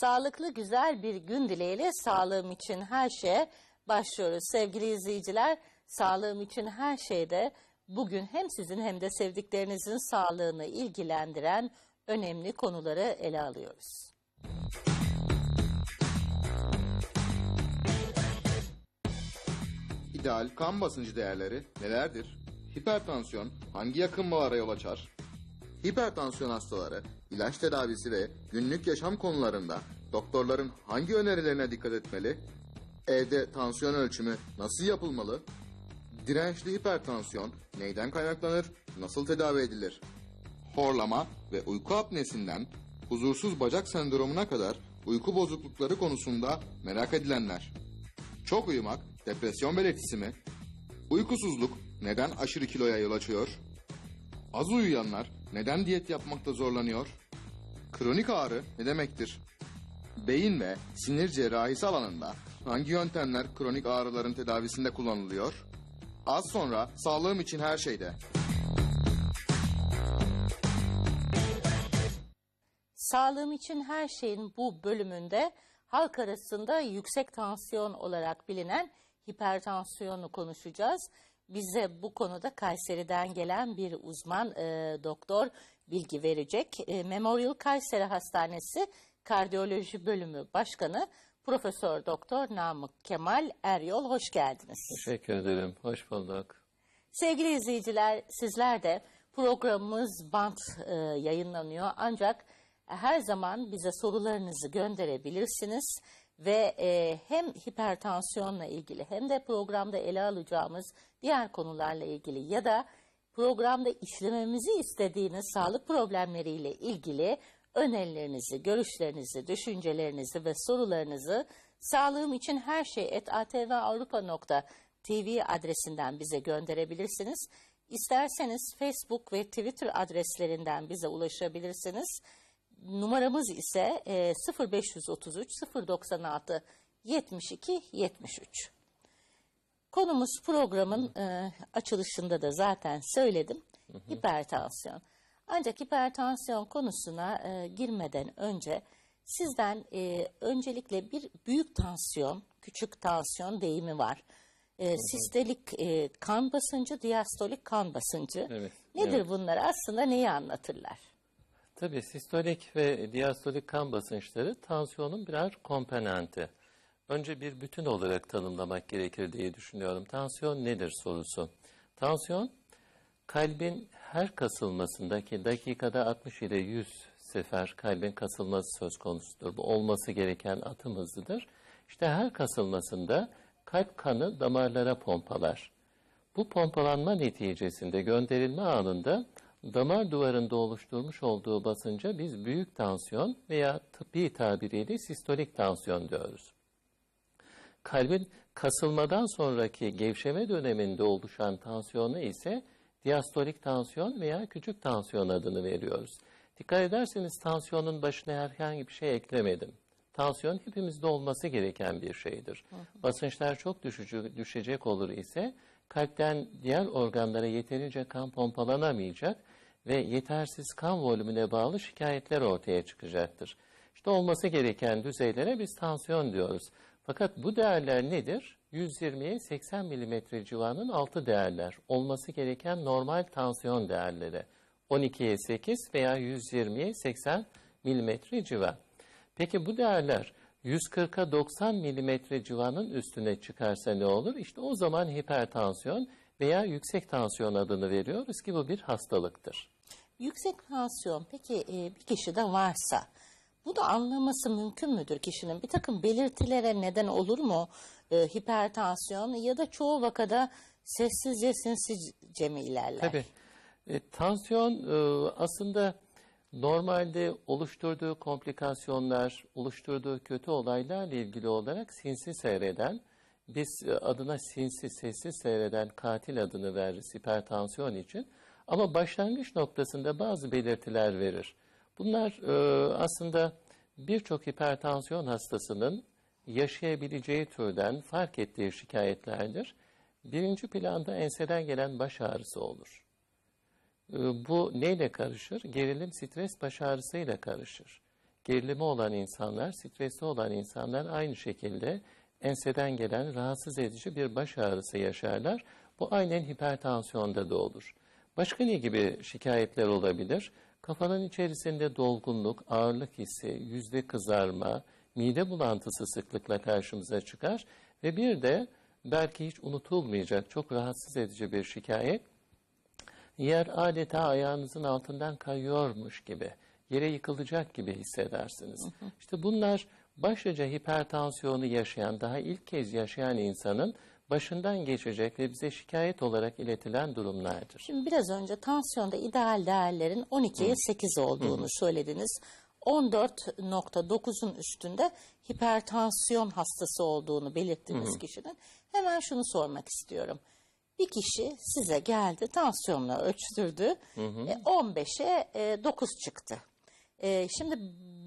Sağlıklı güzel bir gün dileğiyle sağlığım için her şeye başlıyoruz. Sevgili izleyiciler, sağlığım için her şeyde bugün hem sizin hem de sevdiklerinizin sağlığını ilgilendiren önemli konuları ele alıyoruz. İdeal kan basıncı değerleri nelerdir? Hipertansiyon hangi yakınmalara yol açar? Hipertansiyon hastaları ilaç tedavisi ve günlük yaşam konularında doktorların hangi önerilerine dikkat etmeli? Evde tansiyon ölçümü nasıl yapılmalı? Dirençli hipertansiyon neyden kaynaklanır? Nasıl tedavi edilir? Horlama ve uyku apnesinden huzursuz bacak sendromuna kadar uyku bozuklukları konusunda merak edilenler. Çok uyumak depresyon belirtisi mi? Uykusuzluk neden aşırı kiloya yol açıyor? Az uyuyanlar neden diyet yapmakta zorlanıyor? Kronik ağrı ne demektir? Beyin ve sinir cerrahisi alanında hangi yöntemler kronik ağrıların tedavisinde kullanılıyor? Az sonra sağlığım için her şeyde. Sağlığım için her şeyin bu bölümünde halk arasında yüksek tansiyon olarak bilinen hipertansiyonu konuşacağız. Bize bu konuda Kayseri'den gelen bir uzman e, doktor bilgi verecek. E, Memorial Kayseri Hastanesi Kardiyoloji Bölümü Başkanı Profesör Doktor Namık Kemal Eryol hoş geldiniz. Teşekkür ederim. Hoş bulduk. Sevgili izleyiciler sizler de programımız bant e, yayınlanıyor ancak her zaman bize sorularınızı gönderebilirsiniz ve e, hem hipertansiyonla ilgili hem de programda ele alacağımız diğer konularla ilgili ya da programda işlememizi istediğiniz sağlık problemleriyle ilgili önerilerinizi, görüşlerinizi, düşüncelerinizi ve sorularınızı sağlığım için her şey et atvavrupa.tv adresinden bize gönderebilirsiniz. İsterseniz Facebook ve Twitter adreslerinden bize ulaşabilirsiniz. Numaramız ise e, 0533 096 72 73. Konumuz programın e, açılışında da zaten söyledim. Hipertansiyon. Ancak hipertansiyon konusuna e, girmeden önce sizden e, öncelikle bir büyük tansiyon, küçük tansiyon deyimi var. E, sistelik e, kan basıncı, diastolik kan basıncı. Evet, Nedir evet. bunlar? Aslında neyi anlatırlar? Tabii sistolik ve diastolik kan basınçları tansiyonun birer komponenti. Önce bir bütün olarak tanımlamak gerekir diye düşünüyorum. Tansiyon nedir sorusu. Tansiyon kalbin her kasılmasındaki dakikada 60 ile 100 sefer kalbin kasılması söz konusudur. Bu olması gereken atım hızıdır. İşte her kasılmasında kalp kanı damarlara pompalar. Bu pompalanma neticesinde gönderilme anında damar duvarında oluşturmuş olduğu basınca biz büyük tansiyon veya tıbbi tabiriyle sistolik tansiyon diyoruz. Kalbin kasılmadan sonraki gevşeme döneminde oluşan tansiyonu ise diastolik tansiyon veya küçük tansiyon adını veriyoruz. Dikkat ederseniz tansiyonun başına herhangi bir şey eklemedim. Tansiyon hepimizde olması gereken bir şeydir. Basınçlar çok düşücü, düşecek olur ise kalpten diğer organlara yeterince kan pompalanamayacak ve yetersiz kan volümüne bağlı şikayetler ortaya çıkacaktır. İşte olması gereken düzeylere biz tansiyon diyoruz. Fakat bu değerler nedir? 120'ye 80 mm civarının altı değerler. Olması gereken normal tansiyon değerleri. 12'ye 8 veya 120'ye 80 mm civar. Peki bu değerler 140'a 90 mm civarının üstüne çıkarsa ne olur? İşte o zaman hipertansiyon veya yüksek tansiyon adını veriyoruz ki bu bir hastalıktır. Yüksek tansiyon peki e, bir kişide varsa bunu anlaması mümkün müdür kişinin? Bir takım belirtilere neden olur mu e, hipertansiyon ya da çoğu vakada sessizce sinsizce mi ilerler? Tabii. E, tansiyon e, aslında normalde oluşturduğu komplikasyonlar, oluşturduğu kötü olaylarla ilgili olarak sinsi seyreden, biz e, adına sinsi, sessiz seyreden katil adını veririz hipertansiyon için. Ama başlangıç noktasında bazı belirtiler verir. Bunlar e, aslında birçok hipertansiyon hastasının yaşayabileceği türden fark ettiği şikayetlerdir. Birinci planda enseden gelen baş ağrısı olur. E, Bu neyle karışır? Gerilim, stres baş ağrısıyla karışır. gerilimi olan insanlar, stresli olan insanlar aynı şekilde enseden gelen rahatsız edici bir baş ağrısı yaşarlar. Bu aynen hipertansiyonda da olur. Başka ne gibi şikayetler olabilir? Kafanın içerisinde dolgunluk, ağırlık hissi, yüzde kızarma, mide bulantısı sıklıkla karşımıza çıkar ve bir de belki hiç unutulmayacak çok rahatsız edici bir şikayet yer adeta ayağınızın altından kayıyormuş gibi, yere yıkılacak gibi hissedersiniz. İşte bunlar başlıca hipertansiyonu yaşayan, daha ilk kez yaşayan insanın başından geçecek ve bize şikayet olarak iletilen durumlardır. Şimdi biraz önce tansiyonda ideal değerlerin 12'ye 8 olduğunu söylediniz. 14.9'un üstünde hipertansiyon hastası olduğunu belirttiğiniz kişinin hemen şunu sormak istiyorum. Bir kişi size geldi, tansiyonunu ölçtürdü, e, 15'e e, 9 çıktı. E, şimdi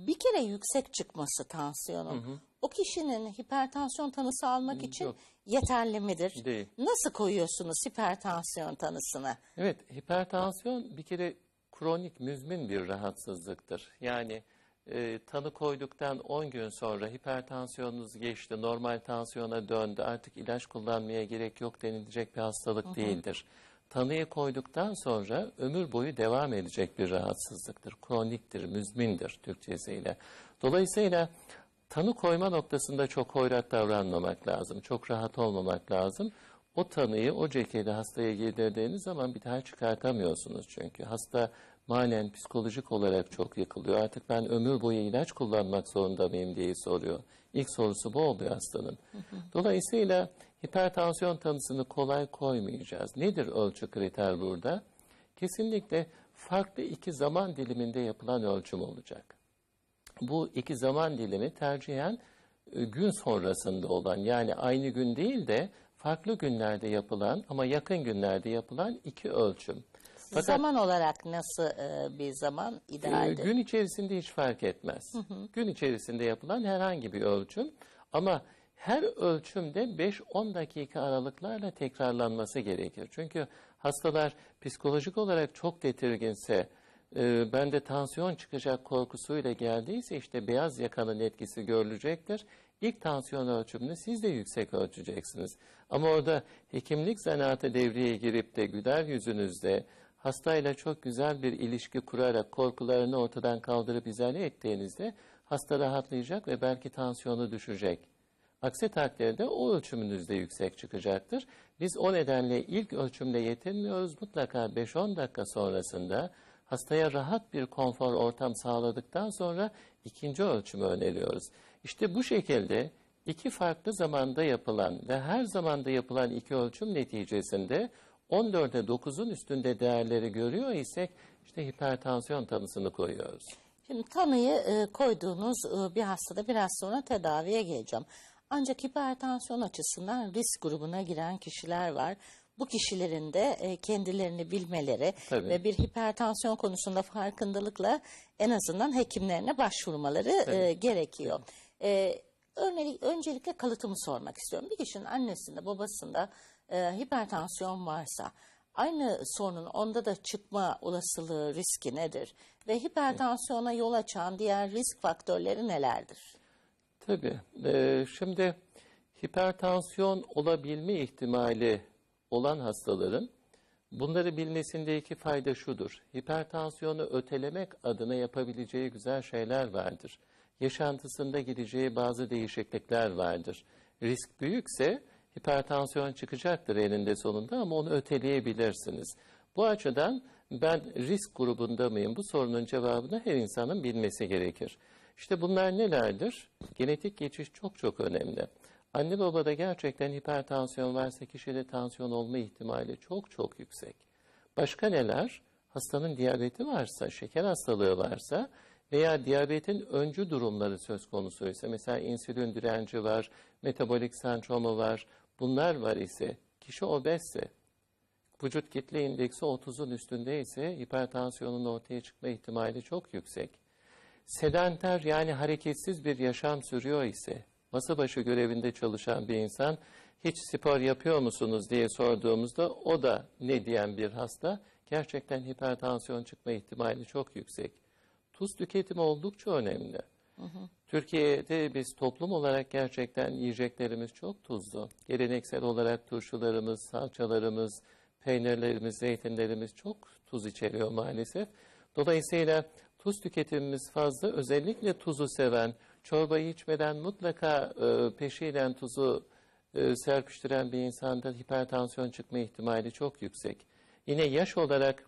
bir kere yüksek çıkması tansiyonun o kişinin hipertansiyon tanısı almak için yok. yeterli midir? Değil. Nasıl koyuyorsunuz hipertansiyon tanısını? Evet, hipertansiyon bir kere kronik, müzmin bir rahatsızlıktır. Yani e, tanı koyduktan 10 gün sonra hipertansiyonunuz geçti, normal tansiyona döndü, artık ilaç kullanmaya gerek yok denilecek bir hastalık değildir. Tanıyı koyduktan sonra ömür boyu devam edecek bir rahatsızlıktır. Kroniktir, müzmindir Türkçesiyle. Dolayısıyla tanı koyma noktasında çok hoyrat davranmamak lazım, çok rahat olmamak lazım. O tanıyı o ceketi hastaya giydirdiğiniz zaman bir daha çıkartamıyorsunuz çünkü. Hasta manen psikolojik olarak çok yıkılıyor. Artık ben ömür boyu ilaç kullanmak zorunda mıyım diye soruyor. İlk sorusu bu oluyor hastanın. Dolayısıyla hipertansiyon tanısını kolay koymayacağız. Nedir ölçü kriter burada? Kesinlikle farklı iki zaman diliminde yapılan ölçüm olacak bu iki zaman dilimi tercihen e, gün sonrasında olan yani aynı gün değil de farklı günlerde yapılan ama yakın günlerde yapılan iki ölçüm. Fakat Zaman olarak nasıl e, bir zaman e, idealdir? gün içerisinde hiç fark etmez. Gün içerisinde yapılan herhangi bir ölçüm ama her ölçümde 5-10 dakika aralıklarla tekrarlanması gerekir. Çünkü hastalar psikolojik olarak çok tedirginse, e, bende tansiyon çıkacak korkusuyla geldiyse işte beyaz yakanın etkisi görülecektir. İlk tansiyon ölçümünü siz de yüksek ölçeceksiniz. Ama orada hekimlik zanaatı devreye girip de güler yüzünüzde hastayla çok güzel bir ilişki kurarak korkularını ortadan kaldırıp izale ettiğinizde hasta rahatlayacak ve belki tansiyonu düşecek. Aksi takdirde o ölçümünüz de yüksek çıkacaktır. Biz o nedenle ilk ölçümle yetinmiyoruz. Mutlaka 5-10 dakika sonrasında hastaya rahat bir konfor ortam sağladıktan sonra ikinci ölçümü öneriyoruz. İşte bu şekilde iki farklı zamanda yapılan ve her zamanda yapılan iki ölçüm neticesinde 14'e 9'un üstünde değerleri görüyor isek işte hipertansiyon tanısını koyuyoruz. Şimdi tanıyı e, koyduğunuz e, bir hastada biraz sonra tedaviye geleceğim. Ancak hipertansiyon açısından risk grubuna giren kişiler var. Bu kişilerin de e, kendilerini bilmeleri Tabii. ve bir hipertansiyon konusunda farkındalıkla en azından hekimlerine başvurmaları e, gerekiyor. E, örneğin, öncelikle kalıtımı sormak istiyorum. Bir kişinin annesinde babasında e, hipertansiyon varsa aynı sorunun onda da çıkma olasılığı riski nedir? Ve hipertansiyona yol açan diğer risk faktörleri nelerdir? Tabii. Ee, şimdi hipertansiyon olabilme ihtimali olan hastaların bunları bilmesindeki fayda şudur. Hipertansiyonu ötelemek adına yapabileceği güzel şeyler vardır. Yaşantısında gideceği bazı değişiklikler vardır. Risk büyükse hipertansiyon çıkacaktır eninde sonunda ama onu öteleyebilirsiniz. Bu açıdan ben risk grubunda mıyım? Bu sorunun cevabını her insanın bilmesi gerekir. İşte bunlar nelerdir? Genetik geçiş çok çok önemli. Anne babada gerçekten hipertansiyon varsa kişide tansiyon olma ihtimali çok çok yüksek. Başka neler? Hastanın diyabeti varsa, şeker hastalığı varsa veya diyabetin öncü durumları söz konusuysa, mesela insülin direnci var, metabolik sendromu var, bunlar var ise, kişi obezse, vücut kitle indeksi 30'un üstünde ise hipertansiyonun ortaya çıkma ihtimali çok yüksek. Sedanter yani hareketsiz bir yaşam sürüyor ise, masa başı görevinde çalışan bir insan hiç spor yapıyor musunuz diye sorduğumuzda o da ne diyen bir hasta gerçekten hipertansiyon çıkma ihtimali çok yüksek. Tuz tüketimi oldukça önemli. Türkiye'de biz toplum olarak gerçekten yiyeceklerimiz çok tuzlu. Geleneksel olarak turşularımız, salçalarımız, peynirlerimiz, zeytinlerimiz çok tuz içeriyor maalesef. Dolayısıyla tuz tüketimimiz fazla. Özellikle tuzu seven, çorbayı içmeden mutlaka e, peşiyle tuzu e, serpiştiren bir insanda hipertansiyon çıkma ihtimali çok yüksek. Yine yaş olarak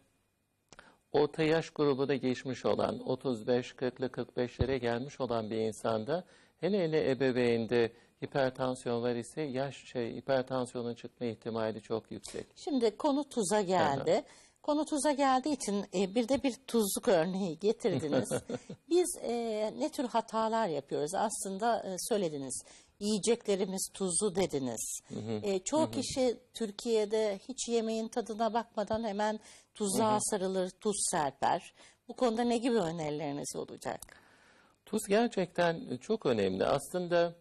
orta yaş grubuna geçmiş olan 35-40'lı 45'lere gelmiş olan bir insanda hele hele ebeveynde hipertansiyon var ise yaş şey hipertansiyonun çıkma ihtimali çok yüksek. Şimdi konu tuza geldi. Konu tuza geldiği için e, bir de bir tuzluk örneği getirdiniz. Biz e, ne tür hatalar yapıyoruz? Aslında e, söylediniz. Yiyeceklerimiz tuzlu dediniz. E, çoğu kişi Türkiye'de hiç yemeğin tadına bakmadan hemen tuzluğa sarılır, tuz serper. Bu konuda ne gibi önerileriniz olacak? Tuz gerçekten çok önemli. Aslında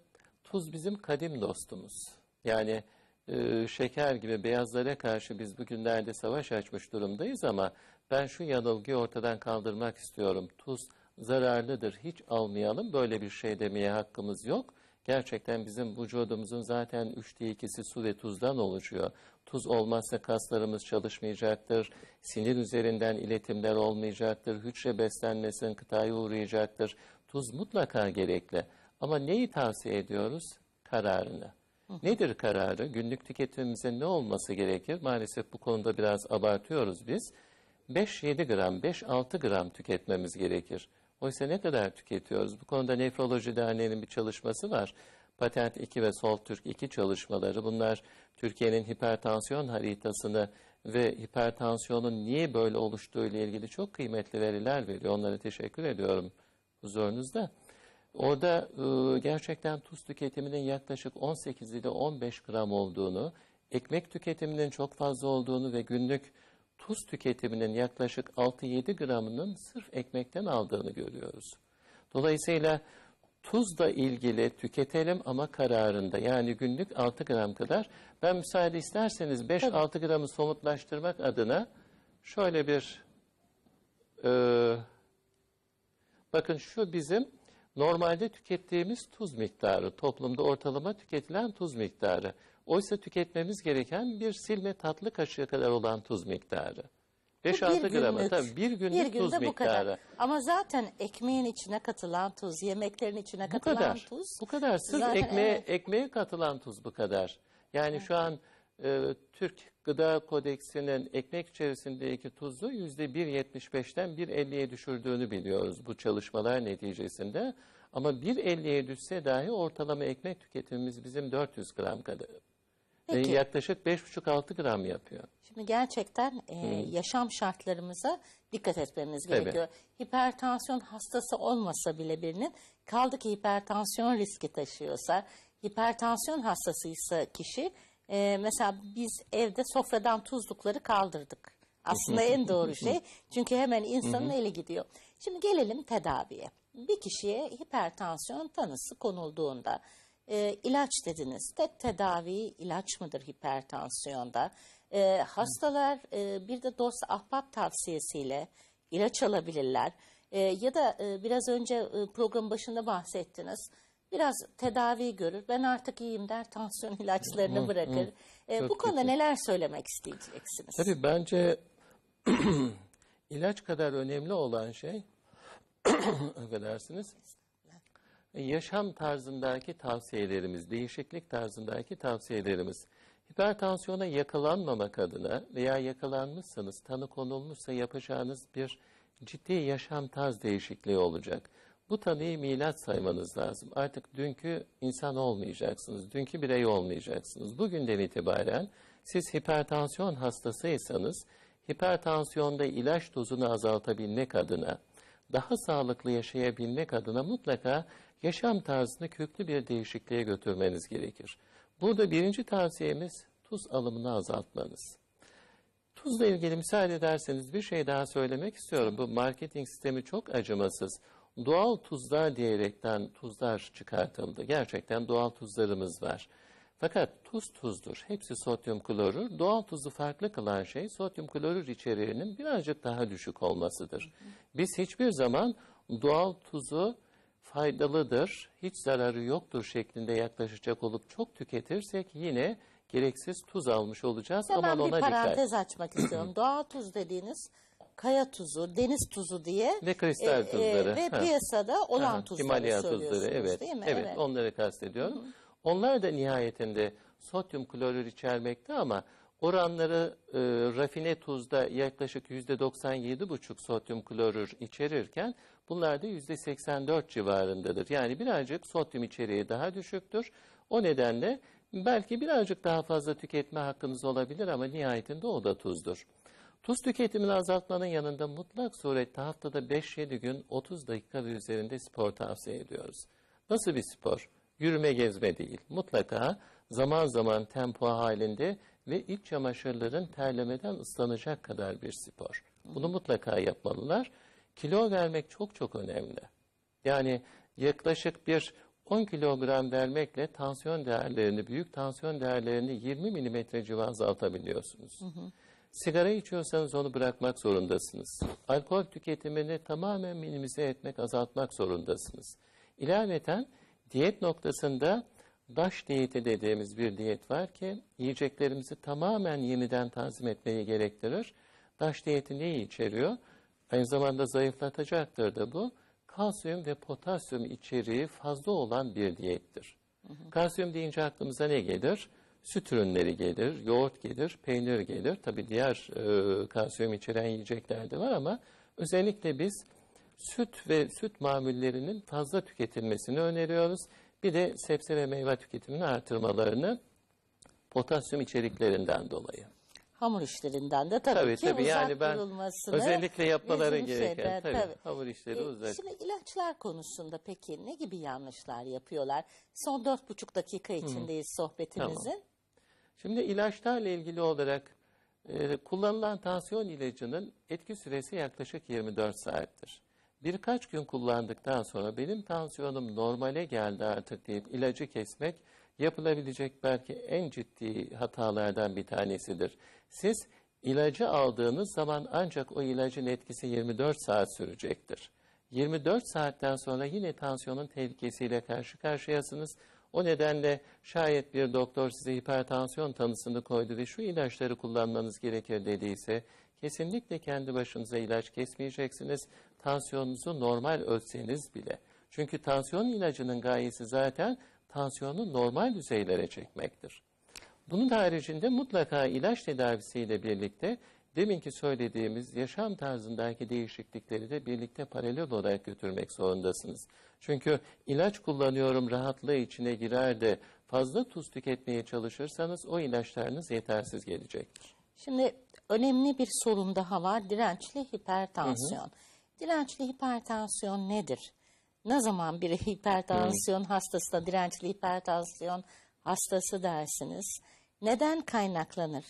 tuz bizim kadim dostumuz. Yani e, şeker gibi beyazlara karşı biz bugünlerde savaş açmış durumdayız ama ben şu yanılgıyı ortadan kaldırmak istiyorum. Tuz zararlıdır, hiç almayalım. Böyle bir şey demeye hakkımız yok. Gerçekten bizim vücudumuzun zaten üçte ikisi su ve tuzdan oluşuyor. Tuz olmazsa kaslarımız çalışmayacaktır, sinir üzerinden iletimler olmayacaktır, hücre beslenmesinin kıtaya uğrayacaktır. Tuz mutlaka gerekli. Ama neyi tavsiye ediyoruz? Kararını. Nedir kararı? Günlük tüketimimizin ne olması gerekir? Maalesef bu konuda biraz abartıyoruz biz. 5-7 gram, 5-6 gram tüketmemiz gerekir. Oysa ne kadar tüketiyoruz? Bu konuda Nefroloji Derneği'nin bir çalışması var. Patent 2 ve Sol Türk 2 çalışmaları. Bunlar Türkiye'nin hipertansiyon haritasını ve hipertansiyonun niye böyle oluştuğu ile ilgili çok kıymetli veriler veriyor. Onlara teşekkür ediyorum huzurunuzda. Orada e, gerçekten tuz tüketiminin yaklaşık 18 ile 15 gram olduğunu, ekmek tüketiminin çok fazla olduğunu ve günlük tuz tüketiminin yaklaşık 6-7 gramının sırf ekmekten aldığını görüyoruz. Dolayısıyla tuzla ilgili tüketelim ama kararında yani günlük 6 gram kadar. Ben müsaade isterseniz 5-6 gramı somutlaştırmak adına şöyle bir e, bakın şu bizim normalde tükettiğimiz tuz miktarı, toplumda ortalama tüketilen tuz miktarı. Oysa tüketmemiz gereken bir silme tatlı kaşığı kadar olan tuz miktarı. Bu 5-6 bir gramı günlük. tabii bir günlük Bir tuz günde bu miktarı. kadar. Ama zaten ekmeğin içine katılan tuz, yemeklerin içine Bu katılan kadar. tuz. Bu kadar. Sırf Zaten ekmeğe, evet. ekmeğe katılan tuz bu kadar. Yani şu an e, Türk Gıda Kodeksinin ekmek içerisindeki tuzu yüzde 1.75'ten 1.50'ye düşürdüğünü biliyoruz bu çalışmalar neticesinde. Ama 1.50'ye düşse dahi ortalama ekmek tüketimimiz bizim 400 gram kadar. Peki. yaklaşık 5,5-6 gram yapıyor. Şimdi gerçekten e, yaşam şartlarımıza dikkat etmemiz Tabii. gerekiyor. Hipertansiyon hastası olmasa bile birinin kaldı ki hipertansiyon riski taşıyorsa, hipertansiyon hastasıysa kişi e, mesela biz evde sofradan tuzlukları kaldırdık. Aslında en doğru şey. Çünkü hemen insanın eli gidiyor. Şimdi gelelim tedaviye. Bir kişiye hipertansiyon tanısı konulduğunda e, ilaç dediniz. Tek tedavi ilaç mıdır hipertansiyonda? E, hastalar e, bir de dost ahbap tavsiyesiyle ilaç alabilirler. E, ya da e, biraz önce e, programın başında bahsettiniz. Biraz tedavi görür. Ben artık iyiyim der. Tansiyon ilaçlarını bırakır. E, bu konuda kötü. neler söylemek isteyeceksiniz? Tabii bence ilaç kadar önemli olan şey, affedersiniz, yaşam tarzındaki tavsiyelerimiz, değişiklik tarzındaki tavsiyelerimiz. Hipertansiyona yakalanmamak adına veya yakalanmışsanız, tanı konulmuşsa yapacağınız bir ciddi yaşam tarz değişikliği olacak. Bu tanıyı milat saymanız lazım. Artık dünkü insan olmayacaksınız, dünkü birey olmayacaksınız. Bugünden itibaren siz hipertansiyon hastasıysanız, hipertansiyonda ilaç dozunu azaltabilmek adına, daha sağlıklı yaşayabilmek adına mutlaka yaşam tarzını köklü bir değişikliğe götürmeniz gerekir. Burada birinci tavsiyemiz tuz alımını azaltmanız. Tuzla ilgili müsaade ederseniz bir şey daha söylemek istiyorum. Bu marketing sistemi çok acımasız. Doğal tuzlar diyerekten tuzlar çıkartıldı. Gerçekten doğal tuzlarımız var. Fakat tuz tuzdur. Hepsi sodyum klorür. Doğal tuzu farklı kılan şey sodyum klorür içeriğinin birazcık daha düşük olmasıdır. Biz hiçbir zaman doğal tuzu faydalıdır, hiç zararı yoktur şeklinde yaklaşacak olup çok tüketirsek yine gereksiz tuz almış olacağız. Hemen Aman bir ona dikkat. parantez açmak istiyorum. Doğal tuz dediğiniz kaya tuzu, deniz tuzu diye Ve kristal e, e, tuzları. ve Ha. piyasada olan Aha, tuzları Himalaya söylüyorsunuz tuzları evet. değil mi? Evet, onları kastediyorum. Onlar da nihayetinde sodyum klorür içermekte ama oranları e, rafine tuzda yaklaşık %97,5 sodyum klorür içerirken bunlar da %84 civarındadır. Yani birazcık sodyum içeriği daha düşüktür. O nedenle belki birazcık daha fazla tüketme hakkınız olabilir ama nihayetinde o da tuzdur. Tuz tüketimini azaltmanın yanında mutlak surette haftada 5-7 gün 30 dakika ve üzerinde spor tavsiye ediyoruz. Nasıl bir spor? Yürüme gezme değil. Mutlaka zaman zaman tempo halinde ve iç çamaşırların terlemeden ıslanacak kadar bir spor. Bunu mutlaka yapmalılar. Kilo vermek çok çok önemli. Yani yaklaşık bir 10 kilogram vermekle tansiyon değerlerini, büyük tansiyon değerlerini 20 milimetre civa azaltabiliyorsunuz. Sigara içiyorsanız onu bırakmak zorundasınız. Alkol tüketimini tamamen minimize etmek, azaltmak zorundasınız. İlaveten diyet noktasında DAŞ diyeti dediğimiz bir diyet var ki yiyeceklerimizi tamamen yeniden tanzim etmeyi gerektirir. DAŞ diyeti neyi içeriyor? Aynı zamanda zayıflatacaktır da bu. Kalsiyum ve potasyum içeriği fazla olan bir diyettir. Kalsiyum deyince aklımıza ne gelir? Süt ürünleri gelir, yoğurt gelir, peynir gelir. Tabii diğer e, kalsiyum içeren yiyecekler de var ama özellikle biz süt ve süt mamullerinin fazla tüketilmesini öneriyoruz. Bir de sebze ve meyve tüketimini artırmalarını potasyum içeriklerinden dolayı. Hamur işlerinden de tabii, Tabii ki tabii uzak yani ben özellikle yapmaları gereken şeyden, tabii, tabii. hamur işleri E, uzak. Şimdi ilaçlar konusunda peki ne gibi yanlışlar yapıyorlar? Son dört buçuk dakika içindeyiz sohbetimizin. Şimdi ilaçlarla ilgili olarak e, kullanılan tansiyon ilacının etki süresi yaklaşık 24 saattir. Birkaç gün kullandıktan sonra benim tansiyonum normale geldi artık deyip ilacı kesmek yapılabilecek belki en ciddi hatalardan bir tanesidir. Siz ilacı aldığınız zaman ancak o ilacın etkisi 24 saat sürecektir. 24 saatten sonra yine tansiyonun tehlikesiyle karşı karşıyasınız. O nedenle şayet bir doktor size hipertansiyon tanısını koydu ve şu ilaçları kullanmanız gerekir dediyse kesinlikle kendi başınıza ilaç kesmeyeceksiniz. Tansiyonunuzu normal ölçseniz bile. Çünkü tansiyon ilacının gayesi zaten tansiyonu normal düzeylere çekmektir. Bunun haricinde mutlaka ilaç tedavisiyle birlikte deminki söylediğimiz yaşam tarzındaki değişiklikleri de birlikte paralel olarak götürmek zorundasınız. Çünkü ilaç kullanıyorum rahatlığı içine girer de fazla tuz tüketmeye çalışırsanız o ilaçlarınız yetersiz gelecektir. Şimdi önemli bir sorun daha var. Dirençli hipertansiyon. Dirençli hipertansiyon nedir? Ne zaman bir hipertansiyon hastasına dirençli hipertansiyon hastası dersiniz? Neden kaynaklanır?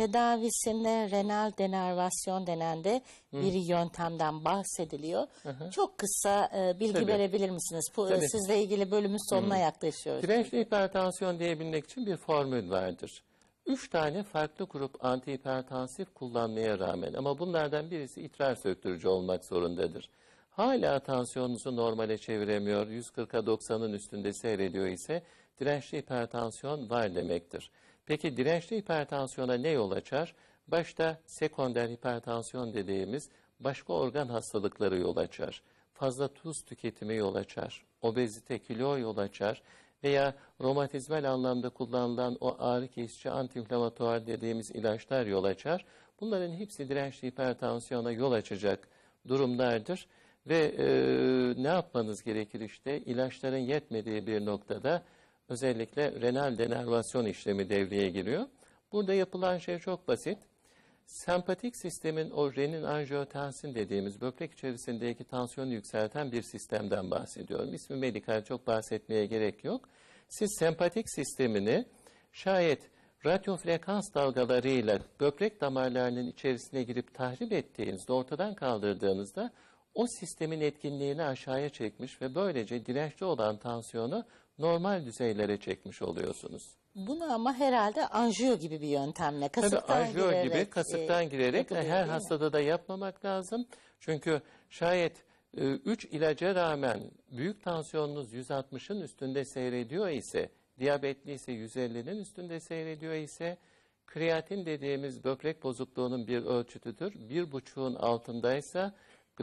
Tedavisinde renal denervasyon denen de bir yöntemden bahsediliyor. Çok kısa e, bilgi Tabii. verebilir misiniz? Bu, Tabii. Sizle ilgili bölümün sonuna yaklaşıyoruz. Dirençli hipertansiyon diyebilmek için bir formül vardır. Üç tane farklı grup antihipertansif kullanmaya rağmen ama bunlardan birisi idrar söktürücü olmak zorundadır. Hala tansiyonunuzu normale çeviremiyor, 140'a 90'ın üstünde seyrediyor ise dirençli hipertansiyon var demektir. Peki dirençli hipertansiyona ne yol açar? Başta sekonder hipertansiyon dediğimiz başka organ hastalıkları yol açar. Fazla tuz tüketimi yol açar. Obezite, kilo yol açar veya romatizmal anlamda kullanılan o ağrı kesici antiinflamatuar dediğimiz ilaçlar yol açar. Bunların hepsi dirençli hipertansiyona yol açacak durumlardır. Ve e, ne yapmanız gerekir işte ilaçların yetmediği bir noktada özellikle renal denervasyon işlemi devreye giriyor. Burada yapılan şey çok basit. Sempatik sistemin o renin angiotensin dediğimiz böbrek içerisindeki tansiyonu yükselten bir sistemden bahsediyorum. İsmi medikal çok bahsetmeye gerek yok. Siz sempatik sistemini şayet radyo frekans dalgalarıyla böbrek damarlarının içerisine girip tahrip ettiğinizde, ortadan kaldırdığınızda o sistemin etkinliğini aşağıya çekmiş ve böylece dirençli olan tansiyonu normal düzeylere çekmiş oluyorsunuz. Bunu ama herhalde anjiyo gibi bir yöntemle, kasıktan Tabii anjiyo girerek, gibi kasıktan e, girerek yapılıyor, her değil mi? hastada da yapmamak lazım. Çünkü şayet 3 ilaca rağmen büyük tansiyonunuz 160'ın üstünde seyrediyor ise, diyabetli ise 150'nin üstünde seyrediyor ise, kreatin dediğimiz böbrek bozukluğunun bir ölçütüdür. Bir buçuğun altındaysa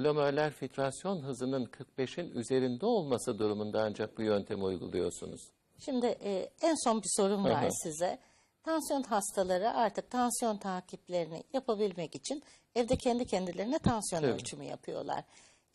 glomerular filtrasyon hızının 45'in üzerinde olması durumunda ancak bu yöntemi uyguluyorsunuz. Şimdi e, en son bir sorum var hı. size. Tansiyon hastaları artık tansiyon takiplerini yapabilmek için evde kendi kendilerine tansiyon Tabii. ölçümü yapıyorlar.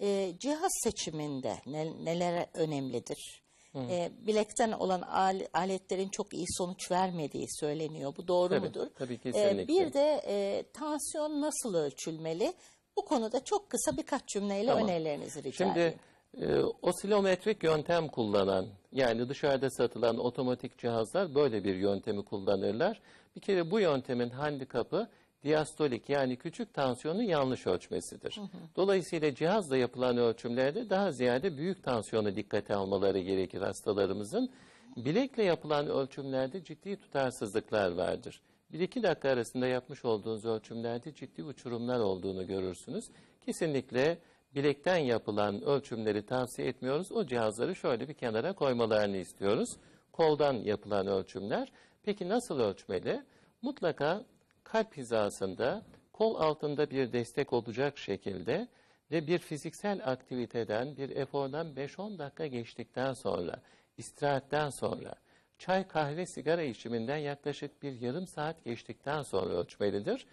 E, cihaz seçiminde ne- neler önemlidir? E, bilekten olan al- aletlerin çok iyi sonuç vermediği söyleniyor. Bu doğru Tabii, mudur? tabii, E, kesinlikle. bir de e, tansiyon nasıl ölçülmeli? Bu konuda çok kısa birkaç cümleyle Tamam. önerilerinizi rica Şimdi edeyim. e, osilometrik yöntem kullanan yani dışarıda satılan otomatik cihazlar böyle bir yöntemi kullanırlar. Bir kere bu yöntemin handikapı diastolik yani küçük tansiyonu yanlış ölçmesidir. Dolayısıyla cihazla yapılan ölçümlerde daha ziyade büyük tansiyonu dikkate almaları gerekir hastalarımızın. Bilekle yapılan ölçümlerde ciddi tutarsızlıklar vardır. 1-2 dakika arasında yapmış olduğunuz ölçümlerde ciddi uçurumlar olduğunu görürsünüz. Kesinlikle bilekten yapılan ölçümleri tavsiye etmiyoruz. O cihazları şöyle bir kenara koymalarını istiyoruz. Koldan yapılan ölçümler. Peki nasıl ölçmeli? Mutlaka kalp hizasında kol altında bir destek olacak şekilde ve bir fiziksel aktiviteden, bir efordan 5-10 dakika geçtikten sonra, istirahatten sonra, çay, kahve, sigara içiminden yaklaşık bir yarım saat geçtikten sonra ölçmelidir.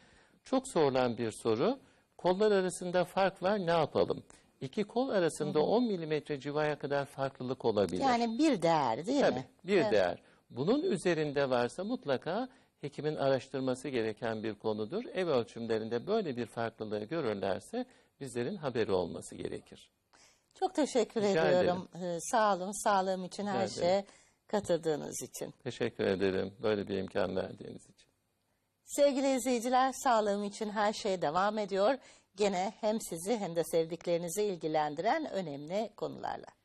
Çok sorulan bir soru, kollar arasında fark var ne yapalım? İki kol arasında 10 milimetre civaya kadar farklılık olabilir. Yani bir değer değil Tabii mi? bir Evet. değer. Bunun üzerinde varsa mutlaka hekimin araştırması gereken bir konudur. Ev ölçümlerinde böyle bir farklılığı görürlerse bizlerin haberi olması gerekir. Çok teşekkür Rica ediyorum. Ee, sağ olun, sağlığım için her şeye katıldığınız için. Teşekkür ederim böyle bir imkan verdiğiniz için. Sevgili izleyiciler, sağlığım için her şey devam ediyor. Gene hem sizi hem de sevdiklerinizi ilgilendiren önemli konularla.